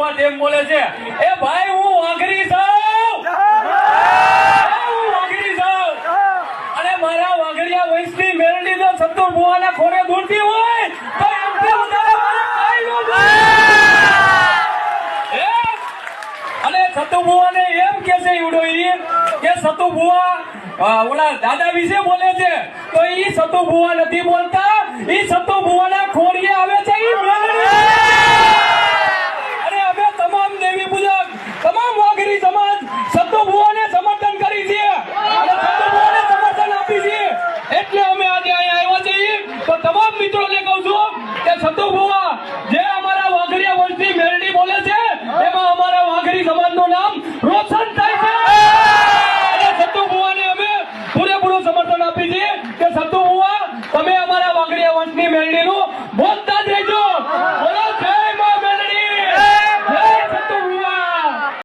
બુવા એમ બોલે છે એ ભાઈ હું વાઘરી છું. હું વાઘરી છું. અને મારા વાઘરિયા વંશની મેરડી તો સત્તુ બુવાના ખોરે દૂરતી હોય તો એમથી વધારે મારે કાંઈ ન એ? અને સતુ બુવાને એમ કે છે ઈવડો ઈ કે સતુ બુવા અ, ઓલા દાદા વિશે બોલે છે તો ઈ સતુ બુવા નથી બોલતા ઈ સતુ వంటి మెల్డీలు